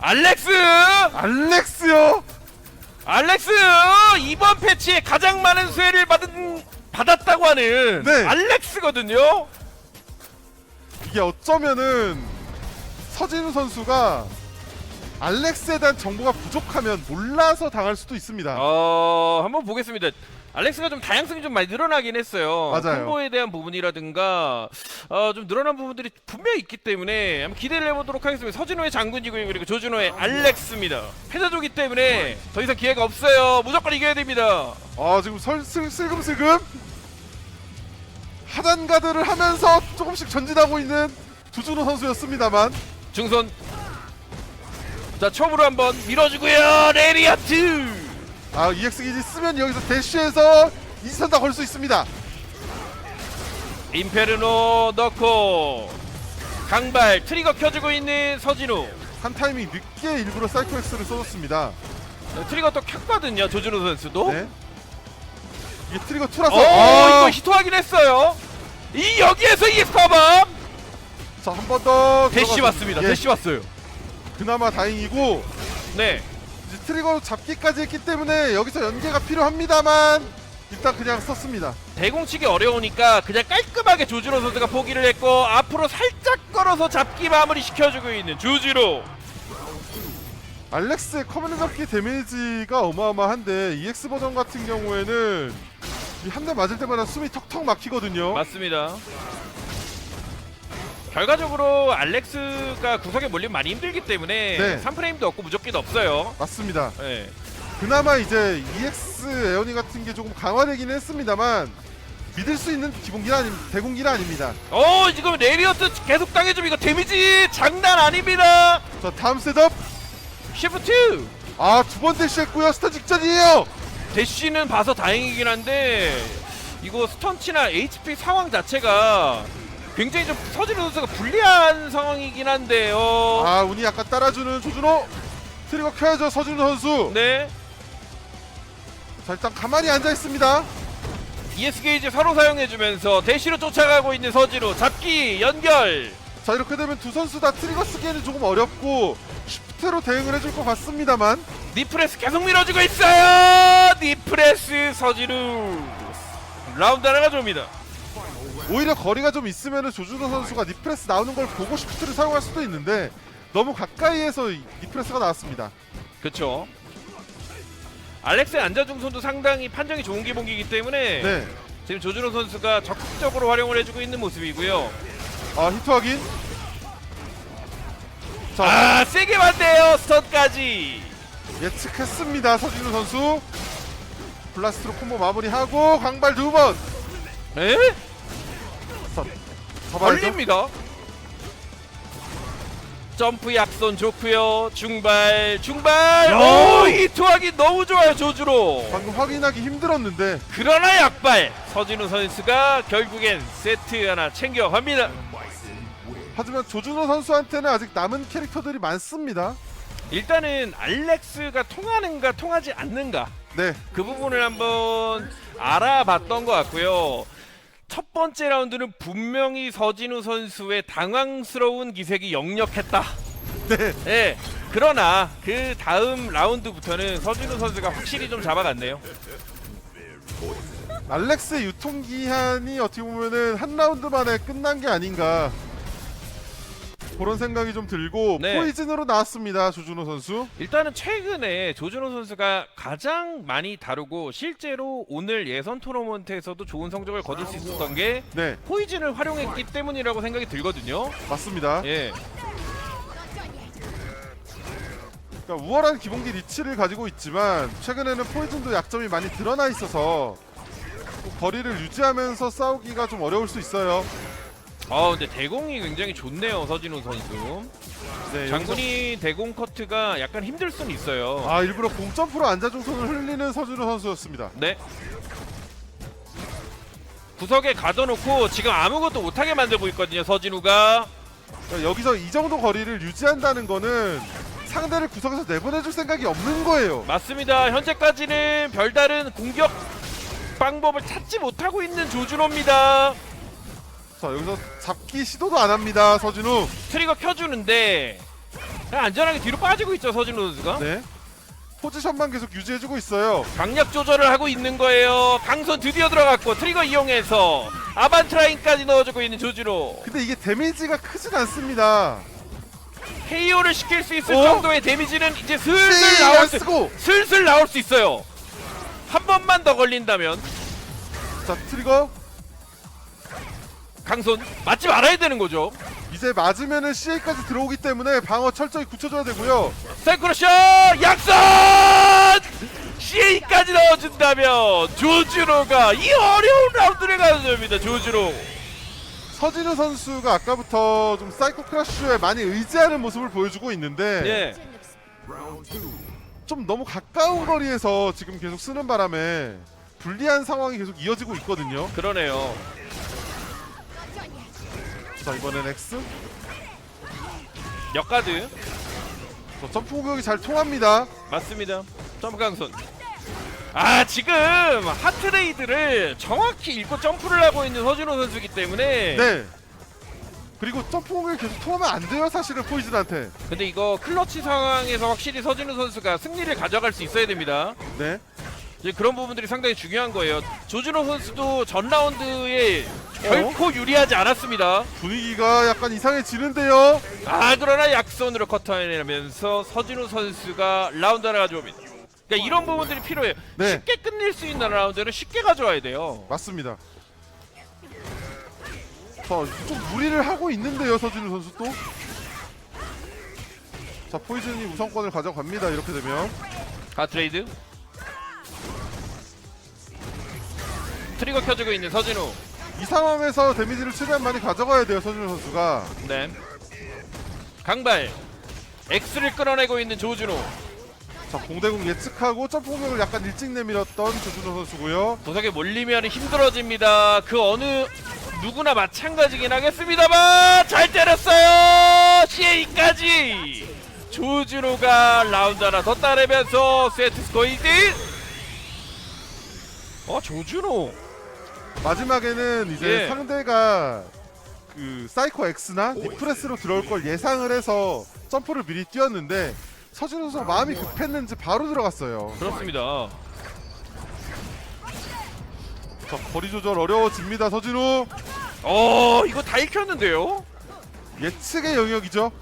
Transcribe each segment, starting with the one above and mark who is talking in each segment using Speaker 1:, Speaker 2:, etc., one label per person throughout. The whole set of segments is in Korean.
Speaker 1: 알렉스!
Speaker 2: 알렉스요.
Speaker 1: 알렉스! 이번 패치에 가장 많은 수혜를 받은 받았다고 하는
Speaker 2: 네.
Speaker 1: 알렉스거든요.
Speaker 2: 이게 어쩌면은 서진우 선수가 알렉스에 대한 정보가 부족하면 몰라서 당할 수도 있습니다.
Speaker 1: 어, 한번 보겠습니다. 알렉스가 좀 다양성이 좀 많이 늘어나긴 했어요.
Speaker 2: 맞아요.
Speaker 1: 콤보에 대한 부분이라든가 어, 좀 늘어난 부분들이 분명히 있기 때문에 한번 기대를 해보도록 하겠습니다. 서진호의 장군이고요. 그리고 조준호의 알렉스입니다. 패자조기 때문에 더 이상 기회가 없어요. 무조건 이겨야 됩니다.
Speaker 2: 아 지금 설, 슬, 슬금슬금 하단 가드를 하면서 조금씩 전진하고 있는 조준호 선수였습니다만
Speaker 1: 중선 자 처음으로 한번 밀어주고요. 레리아트
Speaker 2: 아 EX 기지 쓰면 여기서 대쉬에서 이선 다걸 수 있습니다.
Speaker 1: 인페르노 넣고 강발 트리거 켜주고 있는 서진우
Speaker 2: 한 타이밍 늦게 일부러 사이코 X를 써줬습니다.
Speaker 1: 네, 트리거 또 켰거든요. 조준호 선수도.
Speaker 2: 네. 이게 트리거 2라서
Speaker 1: 어 이거 히트하긴 했어요. 이 여기에서 EX 파밤
Speaker 2: 자한 번더
Speaker 1: 대시
Speaker 2: 들어가서-
Speaker 1: 왔습니다.
Speaker 2: 예,
Speaker 1: 대시 왔어요.
Speaker 2: 그나마 다행이고
Speaker 1: 네.
Speaker 2: 이제 트리거 잡기까지 했기 때문에 여기서 연계가 필요합니다만 일단 그냥 썼습니다.
Speaker 1: 대공치기 어려우니까 그냥 깔끔하게 조준호 선수가 포기를 했고 앞으로 살짝 걸어서 잡기 마무리 시켜주고 있는 조준호.
Speaker 2: 알렉스의 커맨드 잡기 데미지가 어마어마한데 EX 버전 같은 경우에는 한 대 맞을 때마다 숨이 턱턱 막히거든요.
Speaker 1: 맞습니다. 결과적으로 알렉스가 구석에 몰리면 많이 힘들기 때문에
Speaker 2: 네.
Speaker 1: 3프레임도 없고 무적기도 없어요.
Speaker 2: 맞습니다.
Speaker 1: 네.
Speaker 2: 그나마 이제 EX 에어니 같은 게 조금 강화되긴 했습니다만 믿을 수 있는 기본기는 아니 대공기는 아닙니다.
Speaker 1: 어 지금 레리어트 계속 당해주면 이거 데미지 장난 아닙니다.
Speaker 2: 자 다음 셋업
Speaker 1: 시프트
Speaker 2: 아 두 번 대시했고요 스타 직전이에요.
Speaker 1: 대쉬는 봐서 다행이긴 한데 이거 스턴치나 HP 상황 자체가 굉장히 좀 서진우 선수가 불리한 상황이긴 한데요.
Speaker 2: 아 운이 약간 따라주는 조준호 트리거 켜야죠 서준호 선수.
Speaker 1: 네.
Speaker 2: 자 일단 가만히 앉아 있습니다.
Speaker 1: ES 게이지 서로 사용해주면서 대쉬로 쫓아가고 있는 서진우 잡기 연결.
Speaker 2: 자 이렇게 되면 두 선수 다 트리거 쓰기에는 조금 어렵고 쉬프트로 대응을 해줄 것 같습니다만
Speaker 1: 니프레스 계속 밀어주고 있어요. 니프레스 서진우 라운드 하나가 줍니다.
Speaker 2: 오히려 거리가 좀 있으면 조준호 선수가 니프레스 나오는 걸 보고 쉬프트를 사용할 수도 있는데 너무 가까이에서 이- 니프레스가 나왔습니다.
Speaker 1: 그렇죠. 알렉스의 안자중 선도 상당히 판정이 좋은 기본기이기 때문에
Speaker 2: 네.
Speaker 1: 지금 조준호 선수가 적극적으로 활용을 해주고 있는 모습이고요.
Speaker 2: 아 히트 확인. 자
Speaker 1: 아 세게 맞네요 스턴까지.
Speaker 2: 예측했습니다 서진우 선수. 블라스트로 콤보 마무리하고 광발 두 번.
Speaker 1: 에?
Speaker 2: 잡아야죠.
Speaker 1: 걸립니다. 점프 약손 좋고요. 중발 중발.
Speaker 2: 야!
Speaker 1: 오 히트하기 너무 좋아요 조준호.
Speaker 2: 방금 확인하기 힘들었는데
Speaker 1: 그러나 약발 서진우 선수가 결국엔 세트 하나 챙겨갑니다.
Speaker 2: 하지만 조준호 선수한테는 아직 남은 캐릭터들이 많습니다.
Speaker 1: 일단은 알렉스가 통하는가 통하지 않는가
Speaker 2: 네.
Speaker 1: 그 부분을 한번 알아봤던 것 같고요. 첫 번째 라운드는 분명히 서진우 선수의 당황스러운 기색이 역력했다.
Speaker 2: 네.
Speaker 1: 예. 그러나 그 다음 라운드부터는 서진우 선수가 확실히 좀 잡아갔네요.
Speaker 2: 알렉스의 유통기한이 어떻게 보면은 한 라운드 만에 끝난 게 아닌가 그런 생각이 좀 들고
Speaker 1: 네.
Speaker 2: 포이즌으로 나왔습니다 조준호 선수
Speaker 1: 일단은 최근에 조준호 선수가 가장 많이 다루고 실제로 오늘 예선 토너먼트에서도 좋은 성적을 거둘 수 있었던 게
Speaker 2: 네
Speaker 1: 포이즌을 활용했기 때문이라고 생각이 들거든요.
Speaker 2: 맞습니다
Speaker 1: 예.
Speaker 2: 그러니까 우월한 기본기 리치를 가지고 있지만 최근에는 포이즌도 약점이 많이 드러나 있어서 또 거리를 유지하면서 싸우기가 좀 어려울 수 있어요
Speaker 1: 아 근데 대공이 굉장히 좋네요 서진우 선수.
Speaker 2: 네,
Speaker 1: 장군이 대공 커트가 약간 힘들 수는 있어요.
Speaker 2: 여기서- 아 일부러 공점프로 안자중선을 흘리는 서준호 선수였습니다
Speaker 1: 네. 구석에 가둬놓고 지금 아무것도 못하게 만들고 있거든요 서진우가.
Speaker 2: 그러니까 여기서 이 정도 거리를 유지한다는 거는 상대를 구석에서 내보내줄 생각이 없는 거예요
Speaker 1: 맞습니다. 현재까지는 별다른 공격 방법을 찾지 못하고 있는 조준호입니다.
Speaker 2: 자 여기서 잡기 시도도 안 합니다 서진우
Speaker 1: 트리거 켜주는데 그냥 안전하게 뒤로 빠지고 있죠 서진우 선수가.
Speaker 2: 네. 포지션만 계속 유지해주고 있어요.
Speaker 1: 강약 조절을 하고 있는 거예요. 강선 드디어 들어갔고 트리거 이용해서 아반트라인까지 넣어주고 있는 조준호.
Speaker 2: 근데 이게 데미지가 크진 않습니다.
Speaker 1: KO를 시킬 수 있을
Speaker 2: 어?
Speaker 1: 정도의 데미지는 이제 슬슬
Speaker 2: 씨,
Speaker 1: 나올
Speaker 2: 안
Speaker 1: 수,
Speaker 2: 쓰고.
Speaker 1: 슬슬 나올 수 있어요. 한 번만 더 걸린다면
Speaker 2: 자 트리거
Speaker 1: 강손 맞지 말아야 되는 거죠.
Speaker 2: 이제 맞으면은 CA까지 들어오기 때문에 방어 철저히 굳혀줘야 되고요.
Speaker 1: 사이클러샷 약선 CA까지 넣어준다면 조준호가 이 어려운 라운드를 가져옵니다. 조준호.
Speaker 2: 서진우 선수가 아까부터 좀 사이코 크러쉬에 많이 의지하는 모습을 보여주고 있는데
Speaker 1: 예.
Speaker 2: 좀 너무 가까운 거리에서 지금 계속 쓰는 바람에 불리한 상황이 계속 이어지고 있거든요.
Speaker 1: 그러네요.
Speaker 2: 자 이번엔 X.
Speaker 1: 역가드
Speaker 2: 저 점프 공격이 잘 통합니다.
Speaker 1: 맞습니다. 점프 강손. 아 지금 하트레이드를 정확히 읽고 점프를 하고 있는 서준호 선수이기 때문에
Speaker 2: 네. 그리고 점프 공격이 계속 통하면 안 돼요 사실은 포이즌한테.
Speaker 1: 근데 이거 클러치 상황에서 확실히 서진우 선수가 승리를 가져갈 수 있어야 됩니다.
Speaker 2: 네.
Speaker 1: 이제 그런 부분들이 상당히 중요한 거예요. 조준호 선수도 전 라운드에 결코 유리하지 않았습니다.
Speaker 2: 분위기가 약간 이상해지는데요.
Speaker 1: 아 그러나 약손으로 커터해내면서 서진우 선수가 라운드 하나 가져옵니다. 그러니까 이런 부분들이 필요해요.
Speaker 2: 네.
Speaker 1: 쉽게 끝낼 수 있는 라운드를 쉽게 가져와야 돼요.
Speaker 2: 맞습니다. 자 좀 무리를 하고 있는데요 서진우 선수 또. 자 포이즌이 우선권을 가져갑니다 이렇게 되면.
Speaker 1: 가트레이드 트리거 켜주고 있는 서진우.
Speaker 2: 이 상황에서 데미지를 최대한 많이 가져가야 돼요 서준호 선수가.
Speaker 1: 네. 강발. X를 끌어내고 있는 조준호.
Speaker 2: 자 공대공 예측하고 점프 공격을 약간 일찍 내밀었던 조준호 선수고요.
Speaker 1: 도석에 몰리면 힘들어집니다. 그 어느 누구나 마찬가지긴 하겠습니다만 잘 때렸어요! CA까지! 조준호가 라운드 하나 더 따내면서 세트 스코어 1등 어 조준호
Speaker 2: 마지막에는 이제
Speaker 1: 예.
Speaker 2: 상대가 그 사이코 X나 디프레스로 들어올 걸 예상을 해서 점프를 미리 뛰었는데 서준호 선수가 마음이 급했는지 바로 들어갔어요.
Speaker 1: 그렇습니다.
Speaker 2: 자 거리 조절 어려워집니다 서진우
Speaker 1: 어 이거 다 읽혔는데요?
Speaker 2: 예측의 영역이죠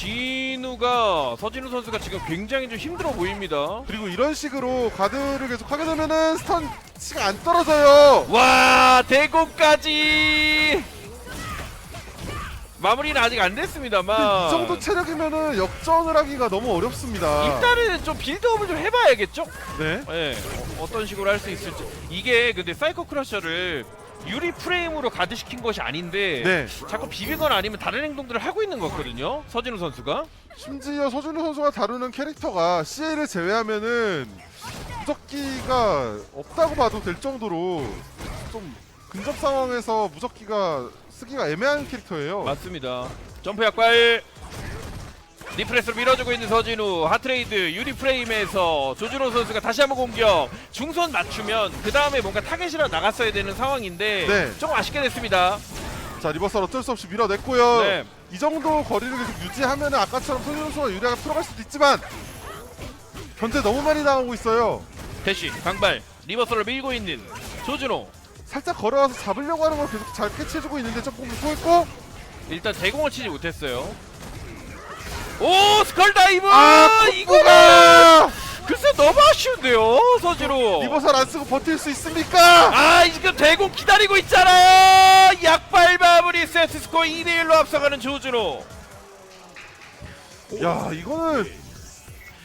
Speaker 1: 진우가 서진우 선수가 지금 굉장히 좀 힘들어 보입니다.
Speaker 2: 그리고 이런 식으로 가드를 계속 하게 되면은 스턴치가 안 떨어져요
Speaker 1: 와 대공까지 마무리는 아직 안 됐습니다만
Speaker 2: 이 정도 체력이면은 역전을 하기가 너무 어렵습니다.
Speaker 1: 일단은 좀 빌드업을 좀 해봐야겠죠?
Speaker 2: 네.
Speaker 1: 예, 어, 어떤 식으로 할 수 있을지 이게 근데 사이코 크러셔를 유리 프레임으로 가드시킨 것이 아닌데
Speaker 2: 네.
Speaker 1: 자꾸 비비거나 아니면 다른 행동들을 하고 있는 거거든요 서진우 선수가
Speaker 2: 심지어 서준우 선수가 다루는 캐릭터가 CA를 제외하면은 무적기가 없다고 봐도 될 정도로 좀 근접 상황에서 무적기가 쓰기가 애매한 캐릭터예요.
Speaker 1: 맞습니다. 점프 약발 리프레스로 밀어주고 있는 서진우 하트레이드 유리 프레임에서 조준호 선수가 다시 한번 공격 중선 맞추면 그 다음에 뭔가 타겟이라 나갔어야 되는 상황인데
Speaker 2: 네.
Speaker 1: 조금 아쉽게 됐습니다.
Speaker 2: 자 리버설 어쩔 수 없이 밀어냈고요.
Speaker 1: 네.
Speaker 2: 이 정도 거리를 계속 유지하면은 아까처럼 서준우 선수가 유리하게 풀어갈 수도 있지만 견제 너무 많이 당하고 있어요.
Speaker 1: 대시 강발 리버서를 밀고 있는 조준호
Speaker 2: 살짝 걸어와서 잡으려고 하는 걸 계속 잘 캐치해주고 있는데 조금 소했고
Speaker 1: 일단 대공을 치지 못했어요. 오 스컬 다이브
Speaker 2: 아 이거가
Speaker 1: 글쎄 너무 아쉬운데요 서진호.
Speaker 2: 리버설 안 쓰고 버틸 수 있습니까?
Speaker 1: 아 지금 대공 기다리고 있잖아요 약발 마무리 세트 스코어 2대1로 앞서가는 조준호
Speaker 2: 야 이거는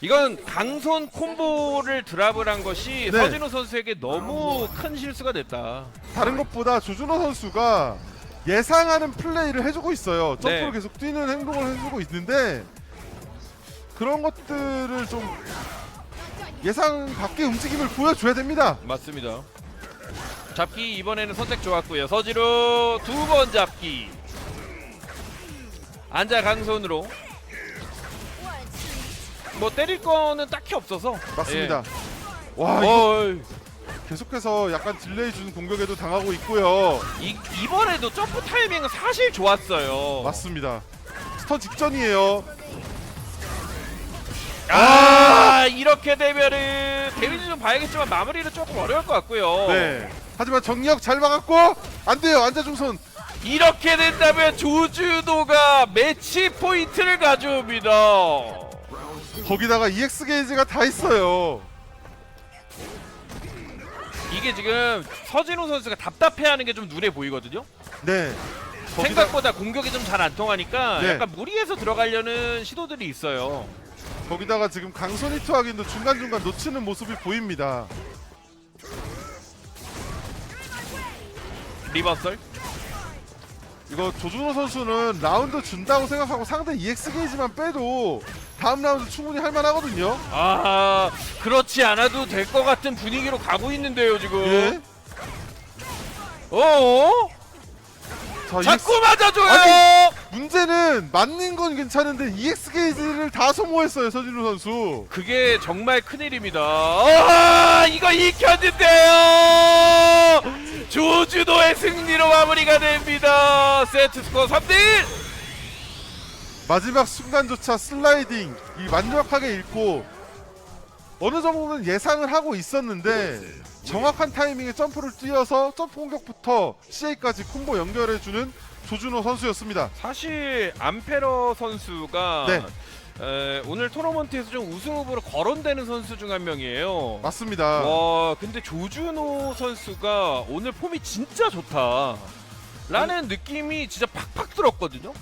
Speaker 1: 이건 강손 콤보를 드랍을 한 것이
Speaker 2: 네.
Speaker 1: 서진호 선수에게 너무 큰 실수가 됐다
Speaker 2: 다른 것보다 조준호 선수가 예상하는 플레이를 해주고 있어요. 점프를
Speaker 1: 네.
Speaker 2: 계속 뛰는 행동을 해주고 있는데 그런 것들을 좀 예상 밖의 움직임을 보여줘야 됩니다.
Speaker 1: 맞습니다 잡기 이번에는 선택 좋았고요 서진호 두번 잡기 앉아 강손으로 뭐 때릴 거는 딱히 없어서
Speaker 2: 맞습니다.
Speaker 1: 예.
Speaker 2: 와 이거. 계속해서 약간 딜레이 준 공격에도 당하고 있고요.
Speaker 1: 이, 이번에도 점프 타이밍은 사실 좋았어요
Speaker 2: 맞습니다. 스턴 직전이에요.
Speaker 1: 아 이렇게 되면은 데미지 좀 봐야겠지만 마무리는 조금 어려울 것 같고요.
Speaker 2: 네. 하지만 정리력 잘 막았고 안 돼요. 안자중선
Speaker 1: 이렇게 된다면 조준호가 매치 포인트를 가져옵니다.
Speaker 2: 거기다가 EX 게이지가 다 있어요.
Speaker 1: 이게 지금 서진호 선수가 답답해하는 게 좀 눈에 보이거든요.
Speaker 2: 네. 거기다
Speaker 1: 생각보다 공격이 좀 잘 안 통하니까
Speaker 2: 네.
Speaker 1: 약간 무리해서 들어가려는 시도들이 있어요.
Speaker 2: 거기다가 지금 강손이 투하긴도 중간 중간 놓치는 모습이 보입니다.
Speaker 1: 리버설.
Speaker 2: 이거 조준호 선수는 라운드 준다고 생각하고 상대 EX 게이지만 빼도 다음 라운드 충분히 할만하거든요.
Speaker 1: 아 그렇지 않아도 될 것 같은 분위기로 가고 있는데요 지금.
Speaker 2: 예.
Speaker 1: 어?
Speaker 2: 자,
Speaker 1: 자꾸 맞아줘요.
Speaker 2: 아니. 문제는 맞는 건 괜찮은데 EX 게이지를 다 소모했어요 서진우 선수.
Speaker 1: 그게 정말 큰일입니다. 아, 이거 익혔는데요. 조주도의 승리로 마무리가 됩니다. 세트 스코어 3대 1.
Speaker 2: 마지막 순간조차 슬라이딩 이 완벽하게 읽고 어느 정도는 예상을 하고 있었는데 정확한 타이밍에 점프를 뛰어서 점프 공격부터 CA까지 콤보 연결해주는 조준호 선수였습니다.
Speaker 1: 사실 암페러 선수가
Speaker 2: 네.
Speaker 1: 에, 오늘 토너먼트에서 좀 우승 후보로 거론되는 선수 중 한 명이에요.
Speaker 2: 맞습니다.
Speaker 1: 와, 근데 조준호 선수가 오늘 폼이 진짜 좋다. 라는 느낌이 진짜 팍팍 들었거든요.